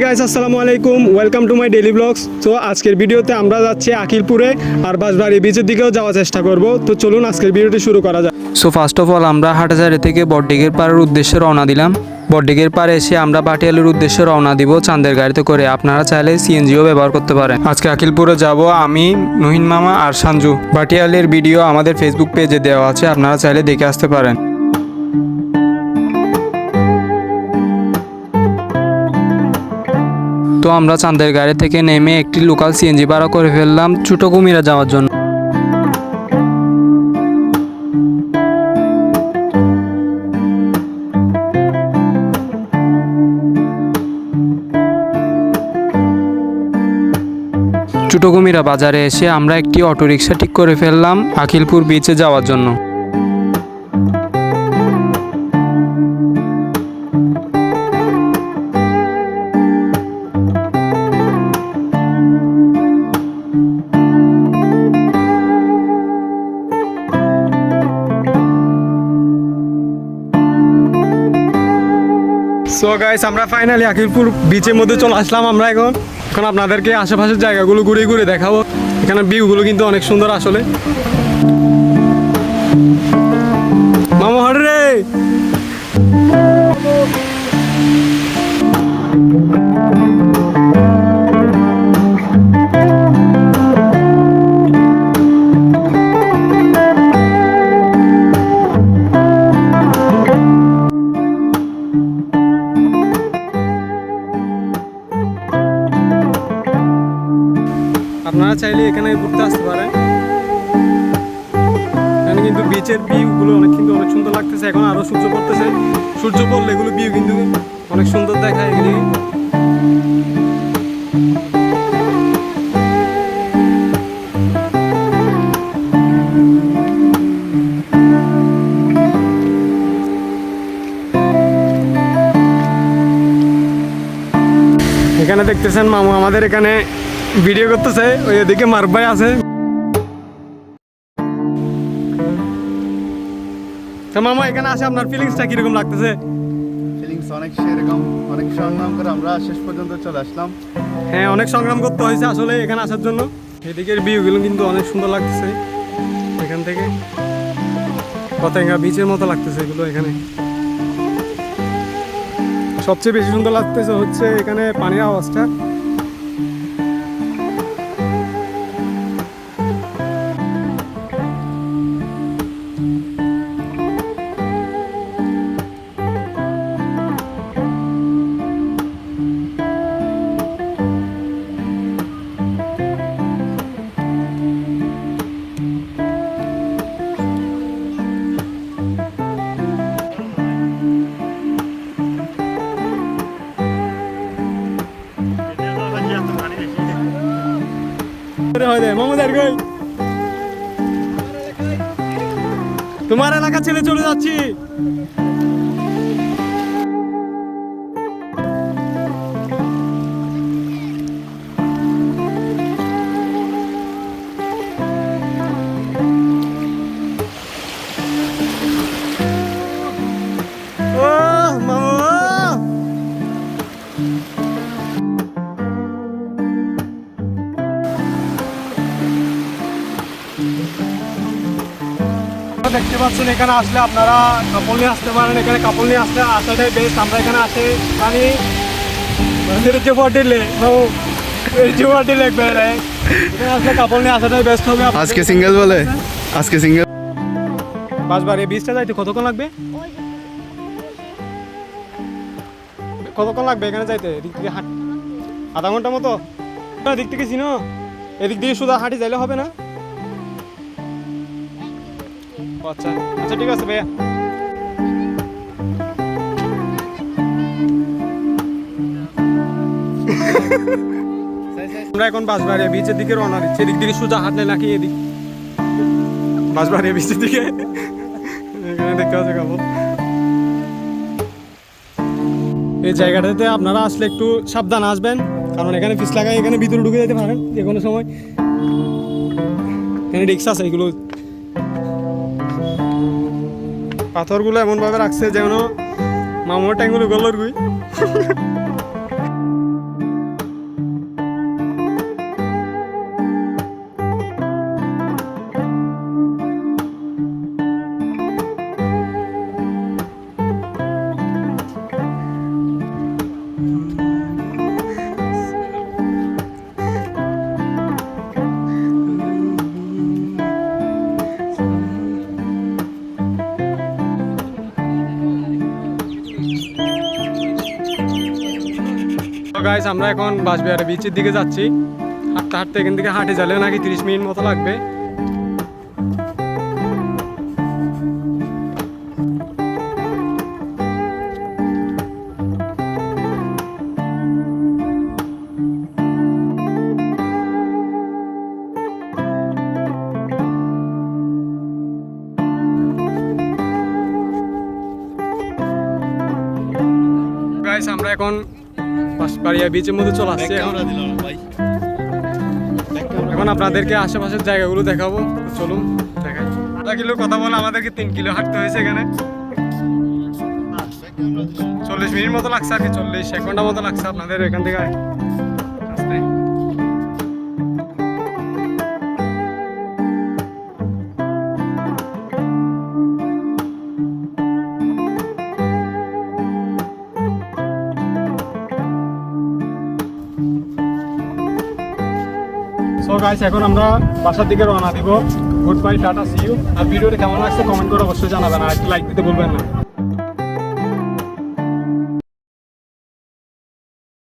Guys আসসালামু আলাইকুম। Welcome to my daily vlogs তো আজকের ভিডিওতে আমরা যাচ্ছি আকিলপুরে আর বাঁশবাড়ি বিচের দিকেও যাওয়ার চেষ্টা করব। তো চলুন আজকের ভিডিওটি শুরু করা যাক। সো ফার্স্ট অফ অল আমরা হাটাজারি থেকে বডডিগের পাড়ের উদ্দেশ্যে রওনা দিলাম। বডডিগের পাড়ে এসে আমরা বাটিয়ালির উদ্দেশ্যে রওনা দিব চাঁদের গাড়িতে করে। আপনারা চাইলে সিএনজিও ব্যবহার করতে পারেন। আজকে আকিলপুরে যাব আমি নহিন মামা আর সাঞ্জু। বাটিয়ালির ভিডিও আমাদের ফেসবুক পেজে দেওয়া আছে আপনারা চাইলে দেখে আসতে পারেন। তো আমরা চাঁদের গাড়ি থেকে নেমে একটি লোকাল সিএনজি ভাড়া করে ফেললাম ছোটো কুমিরা যাওয়ার জন্য। চুটোকুমিরা বাজারে এসে আমরা একটি অটোরিকশা ঠিক করে ফেললাম আখিলপুর বিচে যাওয়ার জন্য। সো গাইস আমরা ফাইনালি আকিলপুর বিচের মধ্যে চলে আসলাম আমরা এখন। এখন আপনাদেরকে আশেপাশের জায়গাগুলো ঘুরে ঘুরে দেখাবো। এখানে ভিউগুলো কিন্তু অনেক সুন্দর আসলে। মামা হরে আপনারা চাইলে এখানে ঘুরতে আসতে পারেন। এখানে কিন্তু বিচের ভিউগুলো অনেক কিন্তু অনেক সুন্দর লাগতেছে। এখন আরও সূর্য পড়তেছে। সূর্য পড়লে এগুলো ভিউ কিন্তু অনেক সুন্দর দেখায় এগুলি এখানে দেখতেছেন মামু আমাদের এখানে ভিডিও করতেছে ওই ওদিকে মারবাই আছে। মামা এখানে আসে আপনার ফিলিংসটা কীরকম লাগতেছে? ফিলিংস অনেক সেরকম অনেক সংগ্রাম করে আমরা শেষ পর্যন্ত চলে আসলাম। হ্যাঁ অনেক সংগ্রাম করতে হয়েছে আসলে এখানে আসার জন্য। এদিকের ভিউগুলো কিন্তু অনেক সুন্দর লাগতেছে এখান থেকে। পতেঙ্গা বিচের মতো লাগতেছে এগুলো এখানে। সবচেয়ে বেশি সুন্দর লাগতেছে হচ্ছে এখানে পানির আওয়াজটা। হয় তোমার এলাকা ছেড়ে চলে যাচ্ছি। দেখতে পাচ্ছেন এখানে আসলে আপনারা কাপড় নিয়ে আসতে পারেন এখানে কাপড় নিয়ে আসলে আসাটাই বেস্ট আমরা এখানে আসে পানি মন্দিরের যে যে হোটেলে এখানে আসলে কাপড় নিয়ে আসাটাই বেস্ট হবে। আজকে সিঙ্গেল বলে? আজকে সিঙ্গেল যাইতে কতক্ষণ লাগবে? কতক্ষণ লাগবে এখানে যাইতে? এদিক থেকে হাঁট আধা ঘণ্টা মতো? এদিক থেকে চিনো? এদিক দিয়ে শুধু হাঁটি যাইলে হবে না? আচ্ছা আচ্ছা ঠিক আছে ভাইয়া। আমরা এখন বাসবাড়িয়া বিচের দিকে রওনা দিচ্ছি। এদিক দিকে সোজা হাঁটলে নাকি এদিক? বাসবাড়িয়া বিচের দিকে? এখানে দেখতে পাচ্ছি কাপড়। এই জায়গাটাতে আপনারা আসলে একটু সাবধান আসবেন, কারণ এখানে পিস লাগাই এখানে ভিতরে ঢুকে যেতে পারেন যে কোনো সময়। এখানে রিক্স আছে, এগুলো পাথরগুলো এমনভাবে রাখছে যেন মামার ট্যাঙ্গুলো গলর গুই গাইস আমরা এখন বাসবিহারে বিচের দিকে যাচ্ছি। হাঁটতে হাঁটতে এখান থেকে হাঁটে গেলে নাকি তিরিশ মিনিট মতো লাগবে। গাইস আমরা এখন বিচের মধ্যে চলে আসছি। এখন এখন আপনাদেরকে আশেপাশের জায়গাগুলো দেখাবো। চলুন দেখাই। আধা কিলো কথা বলে আমাদেরকে তিন কিলো হাঁটতে হয়েছে এখানে। চল্লিশ মিনিট মতো লাগছে আর কি চল্লিশ এক ঘণ্টা মতো লাগছে আপনাদের এখান থেকে। সো গাইস এখন আমরা বাসার দিকে রওনা দিব। Good bye tata see you আর ভিডিওটা কেমন লাগছে কমেন্ট করে অবশ্যই জানাবেন। আর লাইক দিতে ভুলবেন না।